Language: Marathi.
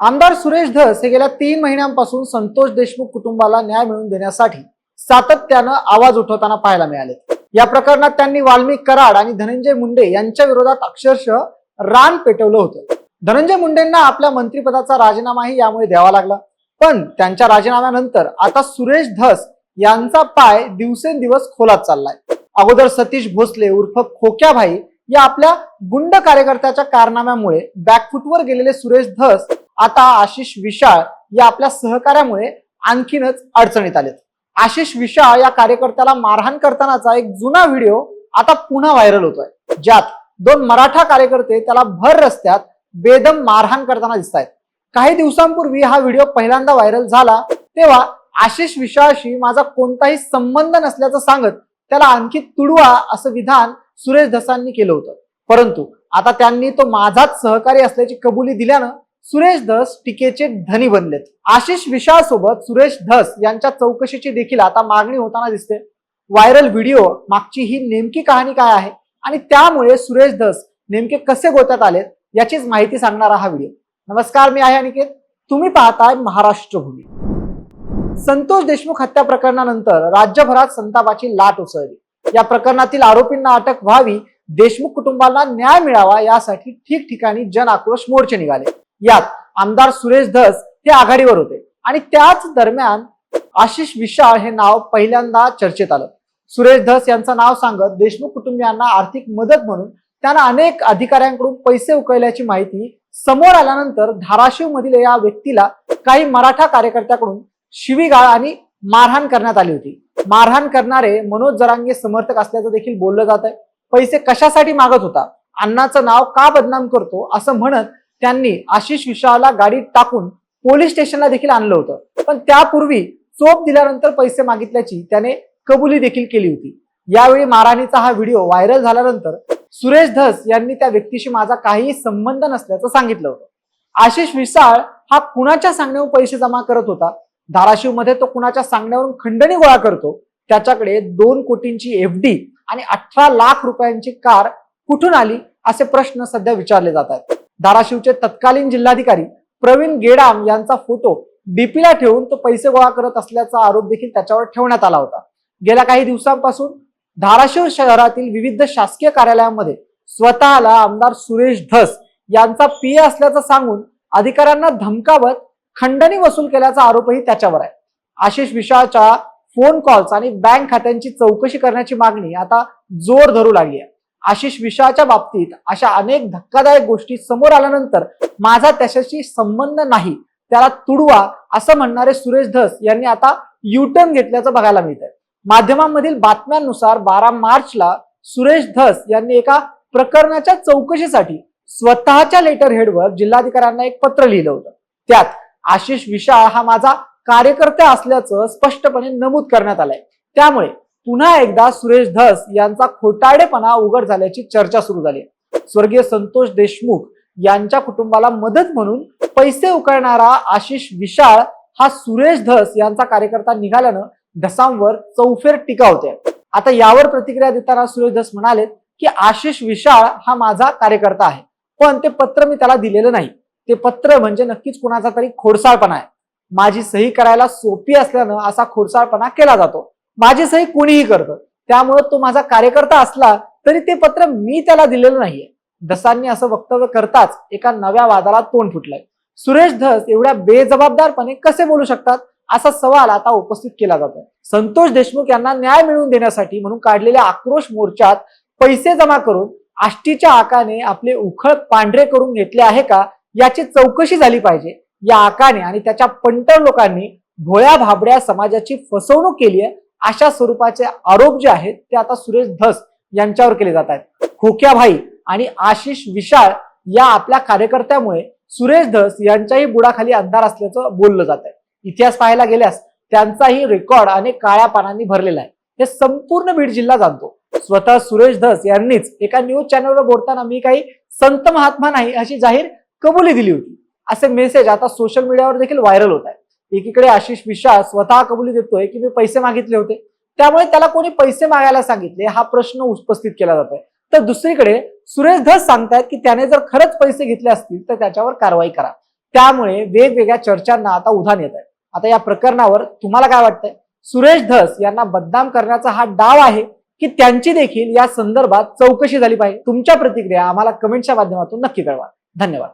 आमदार सुरेश धस हे गेल्या तीन महिन्यांपासून संतोष देशमुख कुटुंबाला न्याय मिळवून देण्यासाठी सातत्यानं आवाज उठवताना पाहायला मिळाले. या प्रकरणात त्यांनी वाल्मिक कराड आणि धनंजय मुंडे यांच्या विरोधात अक्षरशः रान पेटवलं होतं. धनंजय मुंडेंना आपल्या मंत्रिपदाचा राजीनामाही यामुळे द्यावा लागला. पण त्यांच्या राजीनाम्यानंतर आता सुरेश धस यांचा पाय दिवसेंदिवस खोलात चाललाय. अगोदर सतीश भोसले उर्फ खोक्याभाई या आपल्या गुंड कार्यकर्त्याच्या कारनाम्यामुळे बॅकफुटवर गेलेले सुरेश धस आता आशिष विशाळ या आपल्या सहकार्यामुळे आणखीनच अडचणीत आलेत. आशिष विशाळ या कार्यकर्त्याला मारहाण करतानाचा एक जुना व्हिडिओ आता पुन्हा व्हायरल होतोय. ज्यात दोन मराठा कार्यकर्ते त्याला भर रस्त्यात बेदम मारहाण करताना दिसत आहेत काही दिवसांपूर्वी हा व्हिडिओ पहिल्यांदा व्हायरल झाला तेव्हा आशिष विशाळशी माझा कोणताही संबंध नसल्याचं सांगत त्याला आणखी तुडवा असं विधान सुरेश धसांनी केलं होतं. परंतु आता त्यांनी तो माझाच सहकारी असल्याची कबुली दिल्यानं सुरेश धस टीकेचे धनी बनलेत. आशिष विशाळ सोबत सुरेश धस यांच्या चौकशीची देखील आता मागणी होताना दिसते. व्हायरल व्हिडिओ मागची ही नेमकी कहाणी काय आहे? आणि त्यामुळे सुरेश धस नेमके कसे गोत्यात आलेत याचीच माहिती सांगणारा हा व्हिडिओ. नमस्कार मी आहे अनिकेत. तुम्ही पाहताय महाराष्ट्र भूमी. संतोष देशमुख हत्या प्रकरणानंतर राज्यभरात संतापाची लाट उसळली. या प्रकरणातील आरोपींना अटक व्हावी देशमुख कुटुंबाला न्याय मिळावा यासाठी ठिकठिकाणी जन आक्रोश मोर्चे निघाले. यात आमदार सुरेश धस हे आघाडीवर होते. आणि त्याच दरम्यान आशिष विशाळ हे नाव पहिल्यांदा चर्चेत आलं. सुरेश धस यांचं नाव सांगत देशमुख कुटुंबियांना आर्थिक मदत म्हणून त्यांना अनेक अधिकाऱ्यांकडून पैसे उकळल्याची माहिती समोर आल्यानंतर धाराशिव मधील या व्यक्तीला काही मराठा कार्यकर्त्याकडून शिवीगाळ आणि मारहाण करण्यात आली होती. मारहाण करणारे मनोज जरांगे समर्थक असल्याचं देखील बोललं जात आहे पैसे कशासाठी मागत होता? अण्णाचं नाव का बदनाम करतो असं म्हणत त्यांनी आशिष विशाला गाडीत टाकून पोलीस स्टेशनला देखील आणलं होतं. पण त्यापूर्वी चोप दिल्यानंतर पैसे मागितल्याची त्याने कबुली देखील केली होती. यावेळी मारहाणीचा हा व्हिडिओ व्हायरल झाल्यानंतर सुरेश धस यांनी त्या व्यक्तीशी माझा काहीही संबंध नसल्याचं सांगितलं होतं. आशिष विशाळ हा कुणाच्या सांगण्यावर पैसे जमा करत होता? धाराशिवमध्ये तो कुणाच्या सांगण्यावरून खंडणी गोळा करतो? त्याच्याकडे दोन कोटींची एफ डी आणि अठरा लाख रुपयांची कार कुठून आली? असे प्रश्न सध्या विचारले जात आहेत. धाराशिवचे तत्कालीन जिल्हाधिकारी प्रवीण गेडाम यांचा फोटो डीपीला ठेवून तो पैसे गोळा करत असल्याचा आरोप देखील त्याच्यावर ठेवण्यात आला होता. गेल्या काही दिवसांपासून धाराशिव शहरातील विविध शासकीय कार्यालयांमध्ये स्वतःला आमदार सुरेश धस यांचा पीए असल्याचं सांगून अधिकाऱ्यांना धमकावत खंडणी वसूल केल्याचा आरोपही त्याच्यावर आहे. आशिष विशाळच्या फोन कॉल्स आणि बँक खात्यांची चौकशी करण्याची मागणी आता जोर धरू लागली आहे. आशिष विषयाच्या बाबतीत अशा अनेक धक्कादायक गोष्टी समोर आल्यानंतर माझा त्याच्याशी संबंध नाही. त्याला तुडवा असं म्हणणारे सुरेश धस यांनी आता युटर्न घेतल्याचं बघायला मिळत आहे माध्यमांमधील बातम्यांनुसार बारा मार्चला सुरेश धस यांनी एका प्रकरणाच्या चौकशीसाठी स्वतःच्या लेटर हेडवर जिल्हाधिकाऱ्यांना एक पत्र लिहिलं होतं. त्यात आशिष विशाळ हा माझा कार्यकर्ता असल्याचं स्पष्टपणे नमूद करण्यात आलंय. त्यामुळे पुन्हा एकदा सुरेश धस यांचा खोटाडेपणा उघड झाल्याची चर्चा सुरू झाली. स्वर्गीय संतोष देशमुख यांच्या कुटुंबाला मदत म्हणून पैसे उकळणारा आशिष विशाळ हा सुरेश धस यांचा कार्यकर्ता निघाल्यानं धसांवर चौफेर टीका होते. आता यावर प्रतिक्रिया देताना सुरेश धस म्हणाले की आशिष विशाळ हा माझा कार्यकर्ता आहे पण ते पत्र मी त्याला दिलेलं नाही. ते पत्र म्हणजे नक्कीच कुणाचा तरी खोडसाळपणा आहे. माझी सही करायला सोपी असल्यानं असा खोडसाळपणा केला जातो. माझी सही कोणीही करतं. त्यामुळे तो माझा कार्यकर्ता असला तरी ते पत्र मी त्याला दिलेलं नाहीये. धसांनी असं वक्तव्य करताच एका नव्या वादाला तोंड फुटलंय. सुरेश धस एवढ्या बेजबाबदारपणे कसे बोलू शकतात? असा सवाल आता उपस्थित केला जातोय. संतोष देशमुख यांना न्याय मिळवून देण्यासाठी म्हणून काढलेल्या आक्रोश मोर्चात पैसे जमा करून आष्टीच्या आकाने आपले उखळ पांढरे करून घेतले आहे का? याची चौकशी झाली पाहिजे. या आकाने आणि त्याच्या पंटर लोकांनी भोळ्या भाबड्या समाजाची फसवणूक केली आहे अशा स्वरूपाचे आरोप जे आहेत ते आता सुरेश धस यांच्यावर केले जात आहेत. खोक्याभाई आणि आशिष विशाळ या आपल्या कार्यकर्त्यामुळे सुरेश धस यांच्याही बुडाखाली अंधार असल्याचं बोललं जात आहे. इतिहास पाहायला गेल्यास त्यांचाही रेकॉर्ड अनेक काळ्या पानांनी भरलेला आहे. हे संपूर्ण बीड जिल्हा जाणतो. स्वतः सुरेश धस यांनीच एका न्यूज चॅनलवर बोलताना मी काही संत महात्मा नाही अशी जाहीर कबुली दिली होती. असे मेसेज आता सोशल मीडियावर देखील व्हायरल होत आहे एकीकडे आशिष विश्वास स्वतः कबुली देतोय की मी पैसे मागितले होते. त्यामुळे त्याला कोणी पैसे मागायला सांगितले हा प्रश्न उपस्थित केला जातोय. तर दुसरीकडे सुरेश धस सांगतायत की त्याने जर खरंच पैसे घेतले असतील तर त्याच्यावर कारवाई करा. त्यामुळे वेगवेगळ्या चर्चांना आता उधाण येत आहे. आता या प्रकरणावर तुम्हाला काय वाटतंय? सुरेश धस यांना बदनाम करण्याचा हा डाव आहे की त्यांची देखील या संदर्भात चौकशी झाली पाहिजे? तुमच्या प्रतिक्रिया आम्हाला कमेंटच्या माध्यमातून नक्की कळवा. धन्यवाद.